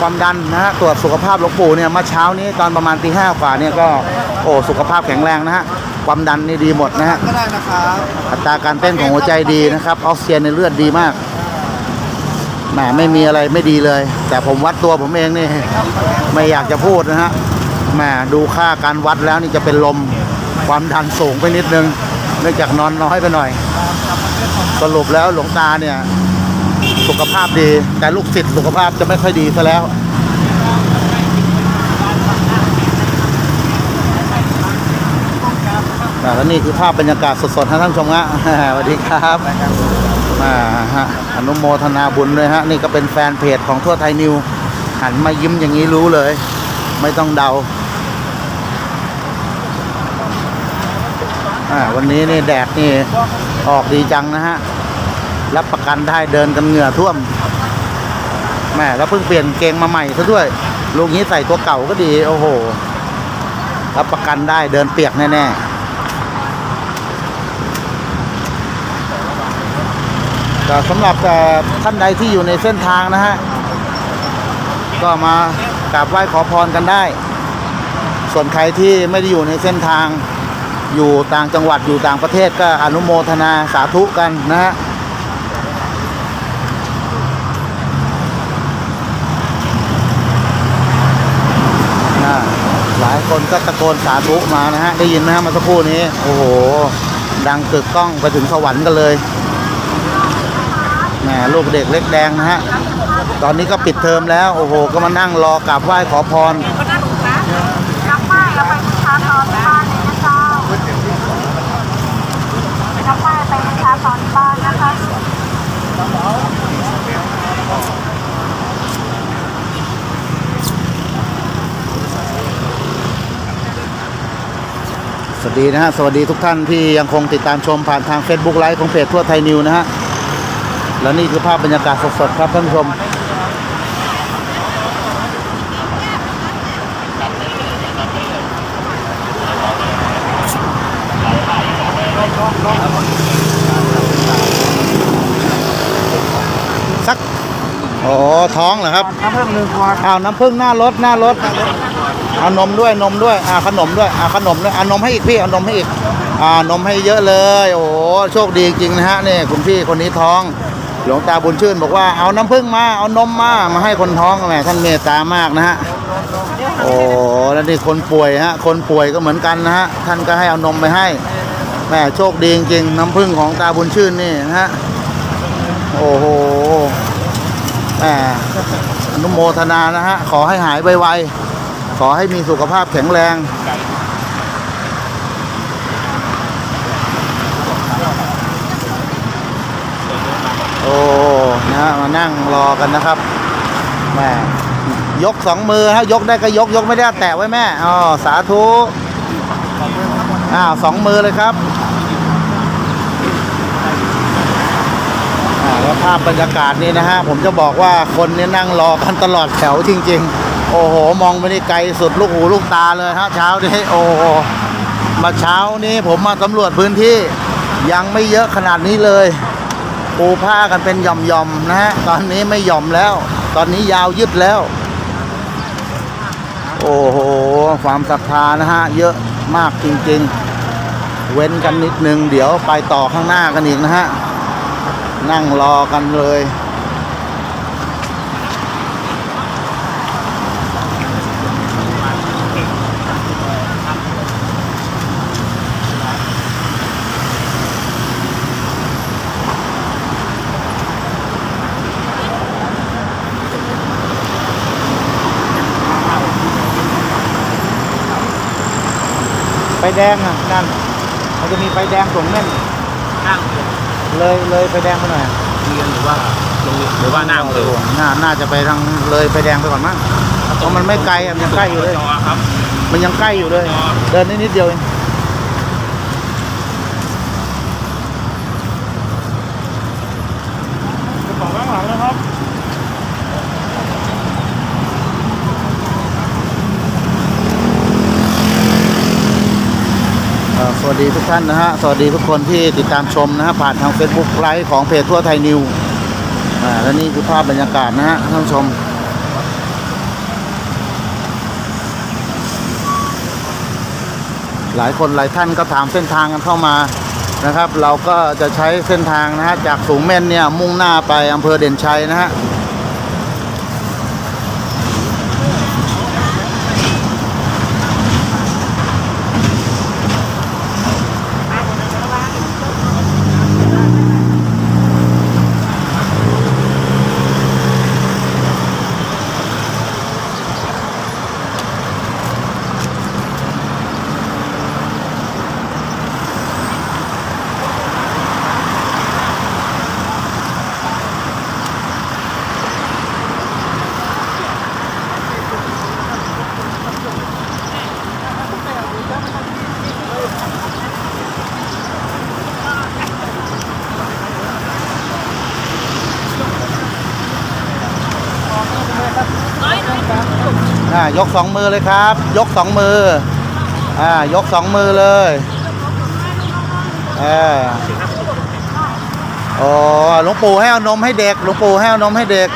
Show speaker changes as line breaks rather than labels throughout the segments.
ความดันนะฮะตรวจสุขภาพหลวงปู่เนี่ยเมื่อเช้านี้ตอนประมาณตีห้ากว่าเนี่ยก็โอ้สุขภาพแข็งแรงนะฮะความดันนี่ดีหมดนะฮะ
ก็ได้นะครับ
อัตราการเต้นของหัวใจดีนะครับออกซิเจนในเลือดดีมากแหมไม่มีอะไรไม่ดีเลย แต่ผมวัดตัวผมเองนี่ไม่อยากจะพูดนะฮะแหมดูค่าการวัดแล้วนี่จะเป็นลมความดันสูงไปนิดนึง เนื่องจากนอนน้อยไปหน่อย สรุปแล้วหลวงตาเนี่ย สุขภาพดี แต่ลูกศิษย์สุขภาพจะไม่ค่อยดีซะแล้ว แล้วนี่คือภาพบรรยากาศสดๆ ท่านผู้ชมฮะสวัสดีครับอ่าฮะอนุโมทนาบุญเลยฮะ นี่ก็เป็นแฟนเพจของทั่วไทยนิว หันมายิ้มอย่างนี้รู้เลย ไม่ต้องเดาวันนี้นี่แดดนี่ออกดีจังนะฮะ รับประกันได้เดินกันเหงื่อท่วมแม่แล้วเพิ่งเปลี่ยนเกงมาใหม่ซะด้วยลูกนี้ใส่ตัวเก่าก็ดี โอ้โห รับประกันได้เดินเปียกแน่ๆก็สำหรับท่านใดที่อยู่ในเส้นทางนะฮะ ก็มากราบไหว้ขอพรกันได้ ส่วนใครที่ไม่ได้อยู่ในเส้นทางอยู่ต่างจังหวัดอยู่ต่างประเทศก็อนุโมทนาสาธุกันนะฮะ อ่า หลายคนก็ตะโกนสาธุมานะฮะ ได้ยินไหมฮะเมาสักครู่นี้ โอ้โห ดังกึกก้องไปถึงสวรรค์กันเลยแหมลูกเด็กเล็กแดงนะฮะ ตอนนี้ก็ปิดเทอมแล้ว โอ้โห ก็มานั่งรอกราบไหว้ขอพร
ก็น่าดูนะรับป้ายแล้วไปบูชาตอนที่บ้านเลยนะเจ้ารับป้ายไปบูชาตอนที่บ้านนะคะ
ส วัสดีนะฮะ สวัสดีทุกท่านที่ยังคงติดตามชมผ่านทาง Facebook ไลฟ์ของเพจทั่วไทยนิวนะฮะ และนี่คือภาพบรรยากาศสดๆครับท่านผู้ชม สัก โอ้ท้องเหรอครับ
น้ำเพิ่มหนึ่งขวด
อ้าวน้ำผึ้งหน้ารถหน้ารถ เอานมด้วยนมด้วยอ่าขนมด้วยอ่าขนมด้วยเอานมให้อีกพี่เอานมให้อีกอ่านมให้เยอะเลย โอ้โหโชคดีจริงนะฮะนี่คุณพี่คนนี้ท้องหลวงตาบุญชื่นบอกว่าเอาน้ำผึ้งมาเอานมมามาให้คนท้องแหมท่านเมตตามากนะฮะโอ้แล้วนี่คนป่วยฮะคนป่วยก็เหมือนกันนะฮะท่านก็ให้เอานมไปให้แหมโชคดีจริงน้ำผึ้งของตาบุญชื่นนี่นะฮะโอ้โหแหมอนุโมทนานะฮะขอให้หายไวๆ ขอให้มีสุขภาพแข็งแรง โอ้ นะฮะ มานั่งรอกันนะครับ แม่ ยกสองมือฮะยกได้ก็ยก ยกไม่ได้แตะไว้แม่ อ๋อ สาธุอ้าวสองมือเลยครับแล้วภาพบรรยากาศนี้นะฮะ ผมจะบอกว่าคนนี่นั่งรอกันตลอดแถวจริง ๆ โอ้โห มองไปนี่ไกลสุดลูกหูลูกตาเลยฮะเช้านี้โอ้โหมาเช้านี้ผมมาสำรวจพื้นที่ยังไม่เยอะขนาดนี้เลยปูผ้ากันเป็นหย่อมๆนะฮะตอนนี้ไม่หย่อมแล้ว ตอนนี้ยาวยึดแล้ว โอ้โหความศรัทธานะฮะเยอะมากจริงๆ เว้นกันนิดนึง เดี๋ยวไปต่อข้างหน้ากันอีกนะฮะนั่งรอกันเลย แดงอะนั่นมันจะมีไฟแดงส่งเม่น
ข้าง
เลยเลยไฟแดงไปหน่อย
เรียนหรือว่าโรงเรียนหรือว่าหน้าอำเภอ
น่าน่าจะไปทางเลยไฟแดงไปก่อนมั้งเพราะมันไม่ไกลอะมันยังใกล้อยู่เลย
จอครับ
มันยังใกล้อยู่เลย เดินนิดนิดเดียวเอง
ของ
วัสดีทุกท่านนะฮะ สวัสดีทุกคนที่ติดตามชมนะฮะผ่านทาง Facebook ไลฟ์ของเพจทั่วไทยนิว อ่า และนี่คือภาพบรรยากาศนะฮะท่านผู้ชมหลายคนหลายท่านก็ถามเส้นทางกันเข้ามานะครับ เราก็จะใช้เส้นทางนะฮะจากสูงแม่นเนี่ยมุ่งหน้าไปอำเภอเด่นชัยนะฮะ อ่ายกสองมือเลยครับ ยกสองมืออ่ายกสองมือเลยเออโอ้หลวงปู่ให้เอานมให้เด็กหลวงปู่ให้เอานมให้เด็ก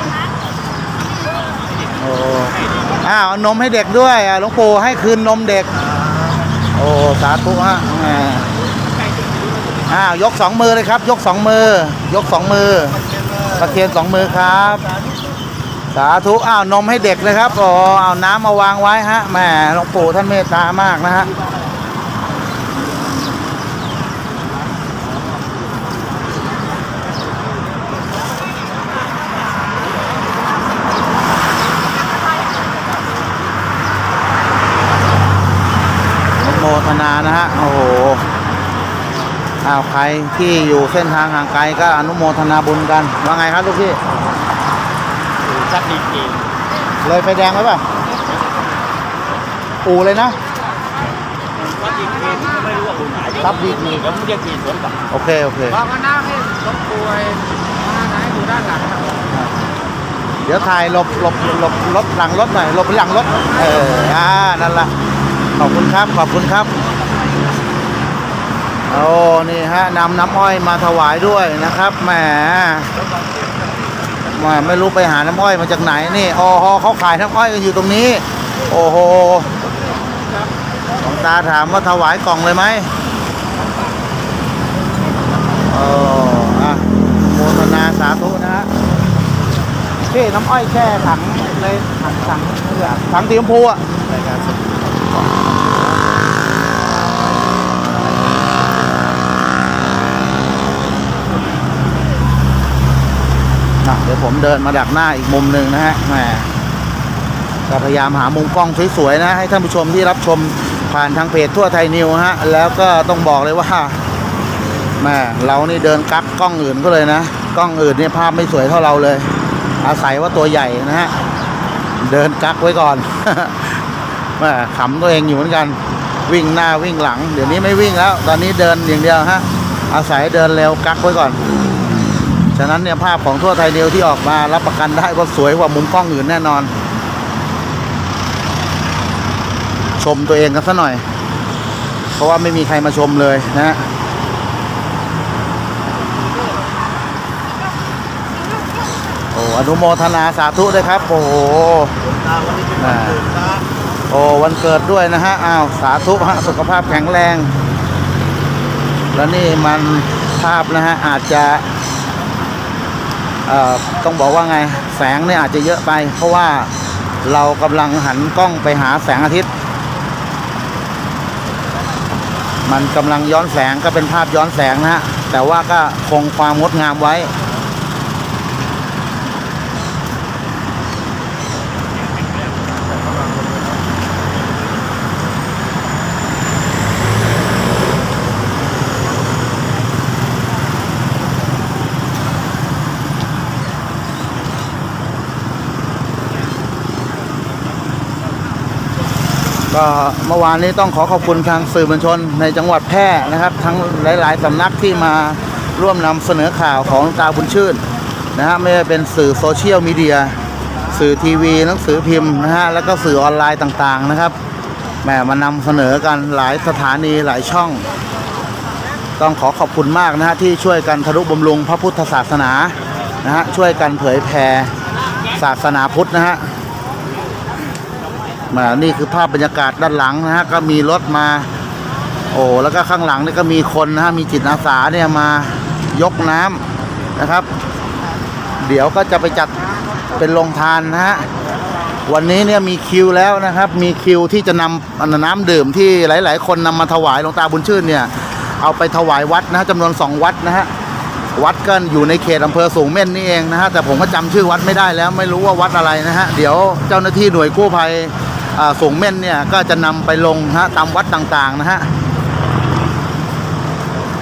โอ้อ้าวเอานมให้เด็กด้วยอะหลวงปู่ให้คืนนมเด็ก โอ้สาธุฮะอ่าอ้าวยกสองมือเลยครับ ยกสองมือ ยกสองมือตะเคียนสองมือครับ สาธุอ้าวนมให้เด็กเลยครับอ๋อเอาน้ำมาวางไว้ฮะแหมหลวงปู่ท่านเมตตามากนะฮะอนุโมทนานะฮะโอ้โหอ้าวใครที่อยู่เส้นทางห่างไกลก็อนุโมทนาบุญกันว่าไงครับลูกพี่
ชักดีจริง
เลยไฟแดงไว้ป่ะอูเลยนะ
ชักดีจริงไม่รู้ว่าคุณไหน
ครับดีจริง
แล้วมึงจะขี่สวนกับ
โอเค โอเค
บอกกันหน้าให้รบกวนมาไหนอยู่ด้านหลังครับ
เดี๋ยวถ่ายหลบหลบหลบรถหลังรถหน่อยหลบไปหลังรถเอออ่านั่นละขอบคุณครับขอบคุณครับโอ้นี่ฮะนำน้ำอ้อยมาถวายด้วยนะครับแหมแห มาไม่รู้ไปหาน้ำอ้อยมาจากไหนนี่อ๋อเขาขายน้ำอ้อยกันอยู่ตรงนี้ โอ้โหหลวงตาถามว่าถวายกล่องเลยไหมโอ้อะโมทนาสาธุนะฮะพี่น้ำอ้อยแช่ถังเลยถังถังถังสีชมพูอะอะี๋ยวผมเดินมาดักหน้าอีกมุมหนึ่งนะฮะแหมก็พยายามหามุมกล้องสวยๆนะ ให้ท่านผู้ชมที่รับชมผ่านทางเพจทั่วไทยนิวฮะ แล้วก็ต้องบอกเลยว่าแม่เรานี่เดินกักกล้องอื่นก็เลยนะ กล้องอื่นเนี่ยภาพไม่สวยเท่าเราเลย อาศัยว่าตัวใหญ่นะฮะ เดินกักไว้ก่อนแม่ขำตัวเองอยู่เหมือนกัน วิ่งหน้าวิ่งหลัง เดี๋ยวนี้ไม่วิ่งแล้ว ตอนนี้เดินอย่างเดียวฮะ อาศัยเดินเร็วกักไว้ก่อน ฉะนั้นเนี่ยภาพของทั่วไทยเดียวที่ออกมารับประกันได้ว่าสวยกว่ามุมกล้องอื่นแน่นอน ชมตัวเองกันซะหน่อย เพราะว่าไม่มีใครมาชมเลยนะฮะโอ้อนุโมทนาสาธุด้วยครับ โอ้โหอ่าโอ้วันเกิดด้วยนะฮะอ้าวสาธุฮะสุขภาพแข็งแรง แล้วนี่มันภาพนะฮะอาจจะ ต้องบอกว่าไงแสงเนี่ยอาจจะเยอะไป เพราะว่าเรากำลังหันกล้องไปหาแสงอาทิตย์ มันกำลังย้อนแสงก็เป็นภาพย้อนแสงนะฮะแต่ว่าก็คงความงดงามไว้ ก็เมื่อวานนี้ต้องขอขอบคุณทางสื่อมวลชนในจังหวัดแพร่นะครับ ทั้งหลาย ๆสำนักที่มาร่วมนำเสนอข่าวของตาบุญชื่นนะฮะไม่ว่าเป็นสื่อโซเชียลมีเดียสื่อทีวีหนังสือพิมพ์นะฮะแล้วก็สื่อออนไลน์ต่างๆนะครับแหมมานำเสนอกันหลายสถานีหลายช่อง ต้องขอขอบคุณมากนะฮะที่ช่วยกันทะลุบำรุงพระพุทธศาสนานะฮะช่วยกันเผยแผ่ศาสนาพุทธนะฮะ มานี่คือภาพบรรยากาศด้านหลังนะฮะก็มีรถมา โอ้แล้วก็ข้างหลังนี่ก็มีคนนะฮะมีจิตอาสาเนี่ยมายกน้ำนะครับ เดี๋ยวก็จะไปจัดเป็นโรงทานนะฮะวันนี้เนี่ยมีคิวแล้วนะครับ มีคิวที่จะนำน้ำดื่มที่หลาย ๆ คนนำมาถวายหลวงตาบุญชื่นเนี่ยเอาไปถวายวัดนะฮะจำนวนสองวัดนะฮะวัดก็อยู่ในเขตอำเภอสูงเม่นนี่เองนะฮะแต่ผมก็จำชื่อวัดไม่ได้แล้วไม่รู้ว่าวัดอะไรนะฮะเดี๋ยวเจ้าหน้าที่หน่วยกู้ภัย ฝูงเม่นเนี่ยก็จะนำไปลงฮะตามวัดต่างๆนะฮะ